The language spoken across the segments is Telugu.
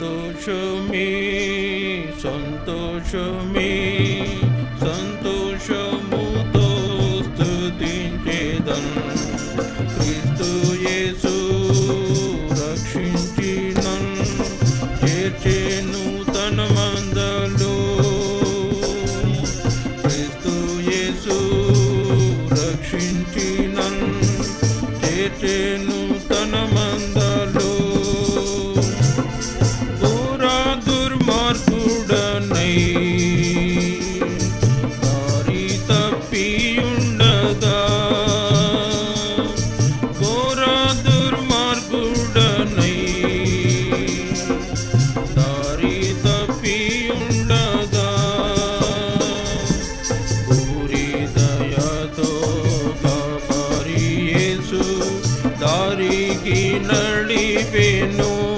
సంతోషమే సంతోషమే సంతోషముతో స్థుతించేదం క్రీస్తు యేసు రక్షించిన చేర్చేను తన మందలు క్రీస్తు యేసు రక్షించిన చేర్చేను Que Gina Livino.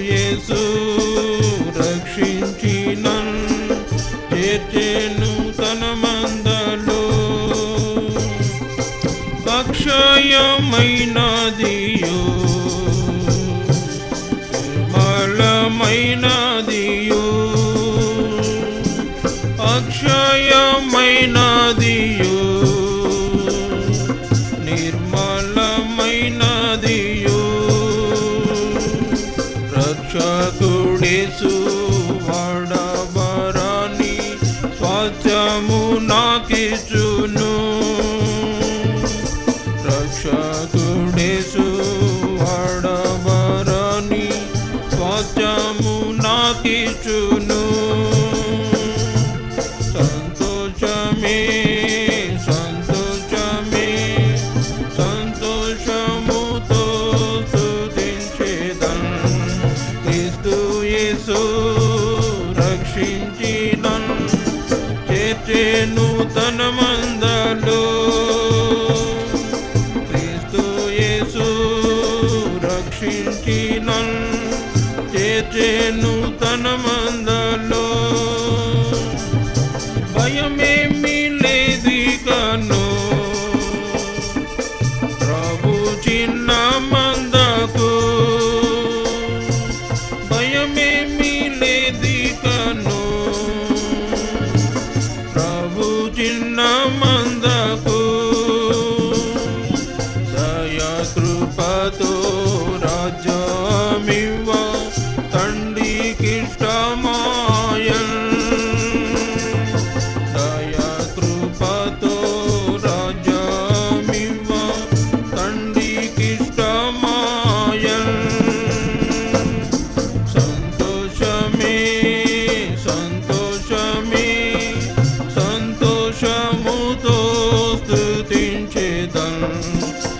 యేసు రక్షించి నన్ చేర్చేను తన మందలో. అక్షయమైనదియో నిర్మలమైనదియో. అక్షయమైనదియో. into ਅਖਿਲੰ ਤੇ ਤੇ ਨੂਤਨ ਮੰਦਾ Mm-hmm.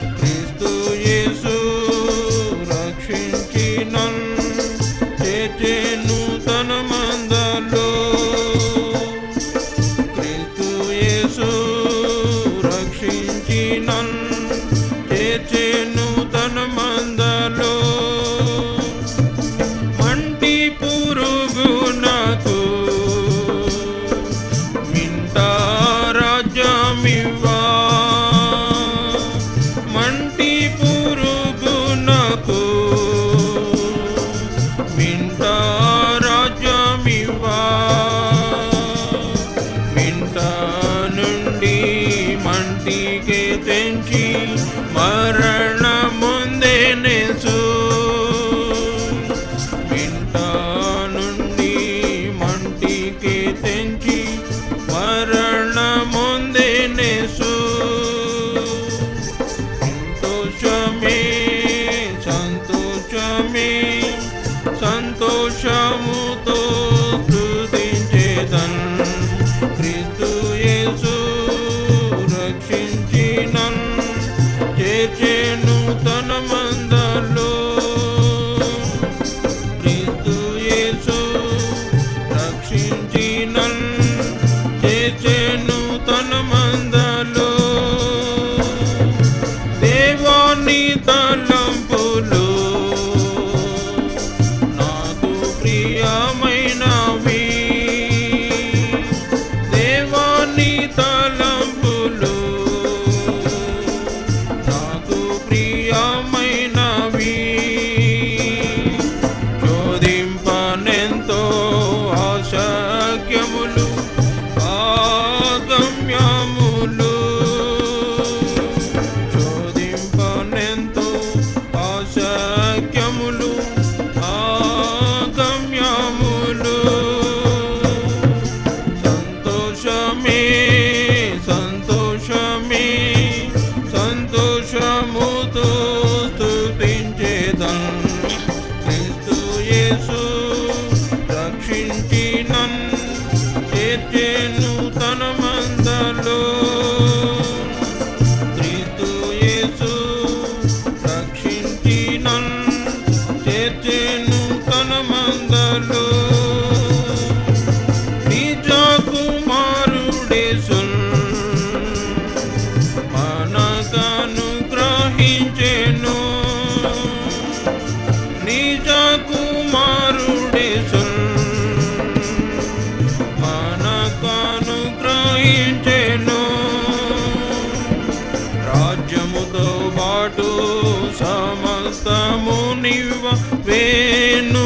வேணும்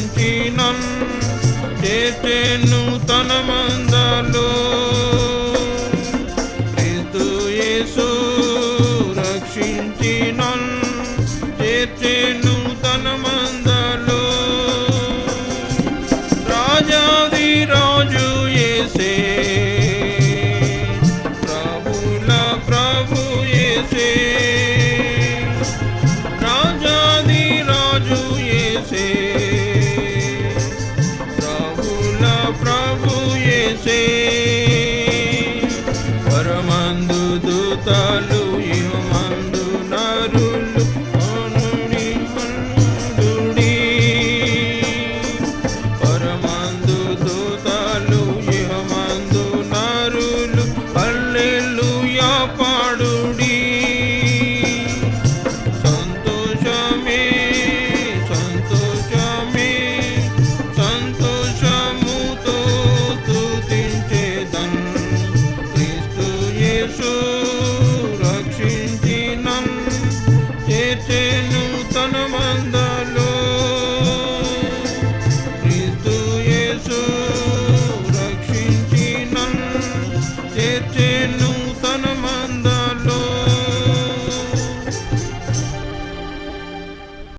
రక్షించినన్ చేర్చెను